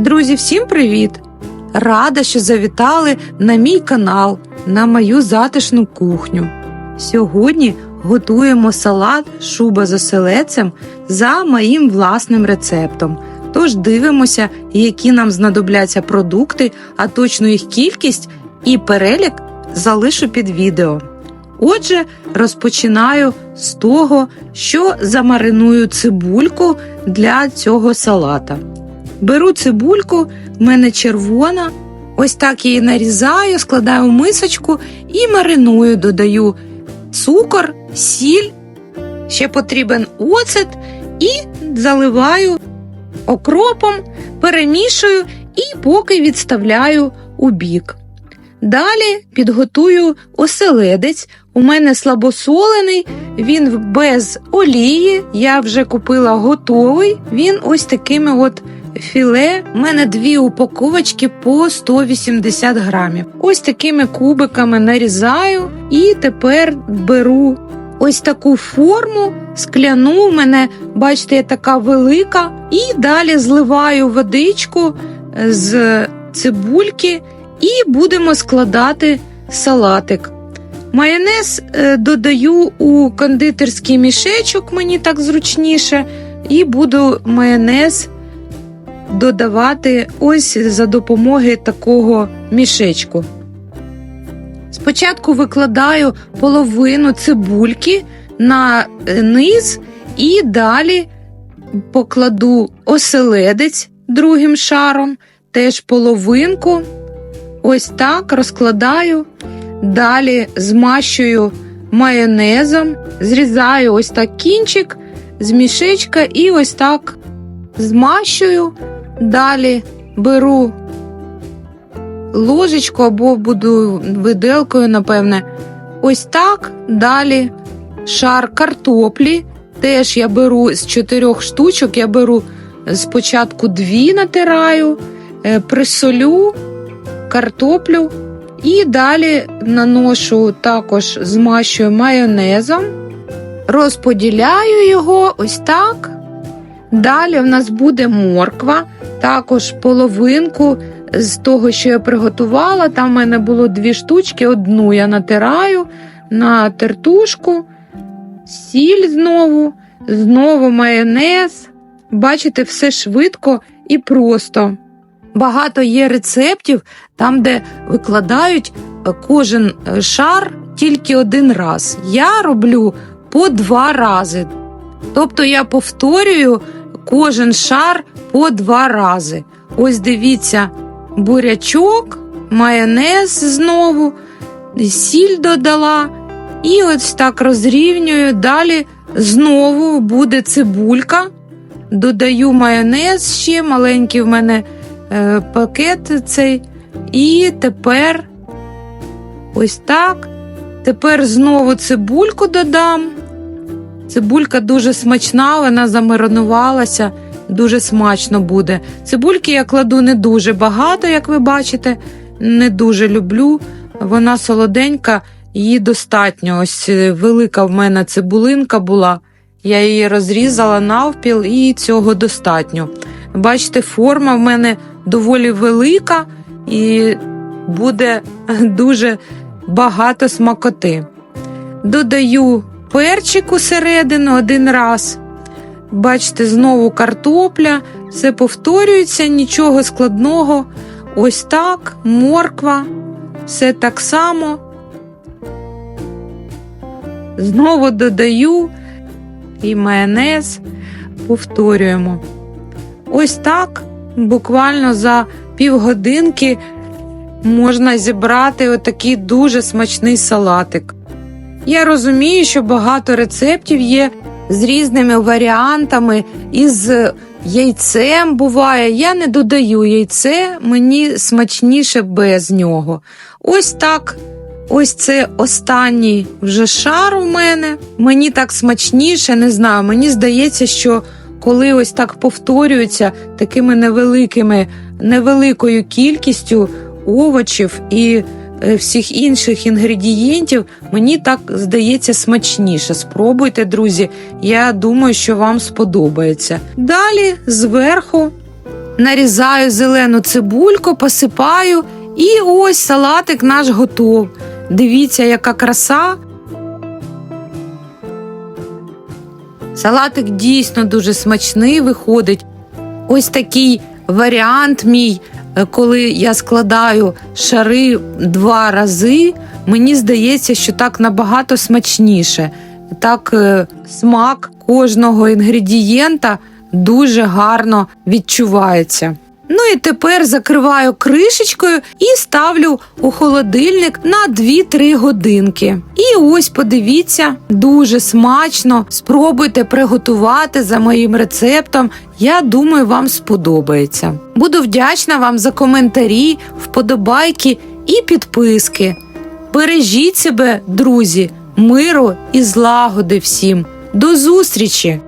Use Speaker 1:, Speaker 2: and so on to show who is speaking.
Speaker 1: Друзі, всім привіт! Рада, що завітали на мій канал, на мою затишну кухню. Сьогодні готуємо салат шуба з оселедцем за моїм власним рецептом. Тож дивимося, які нам знадобляться продукти, а точну їх кількість і перелік залишу під відео. Отже, розпочинаю з того, що замариную цибульку для цього салата. Беру цибульку, в мене червона. Ось так її нарізаю, складаю в мисочку і мариную, додаю цукор, сіль, ще потрібен оцет і заливаю окропом, перемішую і поки відставляю у бік. Далі підготую оселедець. У мене слабосолений, він без олії. Я вже купила готовий. Він ось такими от філе. У мене дві упаковочки по 180 грамів. Ось такими кубиками нарізаю і тепер беру ось таку форму, скляну. У мене, бачите, є така велика. І далі зливаю водичку з цибульки і будемо складати салатик. Майонез е, додаю у кондитерський мішечок, мені так зручніше, і буду майонез додавати ось за допомогою такого мішечку. Спочатку викладаю половину цибульки на е, низ і далі покладу оселедець другим шаром, теж половинку. Ось так розкладаю. Далі змащую майонезом, зрізаю ось так кінчик з мішечка і ось так змащую. Далі беру ложечку або буду виделкою, напевне. Ось так. Далі шар картоплі. Теж я беру з чотирьох штучок, я беру спочатку дві натираю, е, присолю картоплю. І далі наношу також змащую майонезом, розподіляю його ось так. Далі в нас буде морква, також половинку з того, що я приготувала. Там в мене було дві штучки, одну я натираю на тертушку, сіль знову, знову майонез. Бачите, все швидко і просто. Багато є рецептів там, де викладають кожен шар тільки один раз. Я роблю по два рази. Тобто я повторюю кожен шар по два рази. Ось дивіться, бурячок, майонез знову, сіль додала. І ось так розрівнюю. Далі знову буде цибулька. Додаю майонез ще маленький в мене е, пакет цей. І тепер ось так. Тепер знову цибульку додам. Цибулька дуже смачна, вона замаринувалася, дуже смачно буде. Цибульки я кладу не дуже багато, як ви бачите, не дуже люблю. Вона солоденька, її достатньо. Ось е, велика в мене цибулинка була. Я її розрізала навпіл і цього достатньо. Бачите, форма в мене доволі велика і буде дуже багато смакоти. Додаю перчик усередину один раз. Бачите, знову картопля, все повторюється, нічого складного. Ось так, морква, все так само. Знову додаю і майонез, повторюємо. Ось так, буквально за півгодинки можна зібрати отакий дуже смачний салатик. Я розумію, що багато рецептів є з різними варіантами, із яйцем буває. Я не додаю яйце, мені смачніше без нього. Ось так. Ось це останній вже шар у мене. Мені так смачніше, не знаю. Мені здається, що коли ось так повторюються такими невеликими, невеликою кількістю овочів і е, всіх інших інгредієнтів, мені так здається смачніше. Спробуйте, друзі, я думаю, що вам сподобається. Далі зверху нарізаю зелену цибульку, посипаю, і ось салатик наш готов. Дивіться, яка краса. Салатик дійсно дуже смачний виходить. Ось такий варіант мій, е, коли я складаю шари два рази, мені здається, що так набагато смачніше. Так е, смак кожного інгредієнта дуже гарно відчувається. Ну і тепер закриваю кришечкою і ставлю у холодильник на 2-3 годинки. І ось подивіться, дуже смачно. Спробуйте приготувати за моїм рецептом. Я думаю, вам сподобається. Буду вдячна вам за коментарі, вподобайки і підписки. Бережіть себе, друзі, миру і злагоди всім. До зустрічі!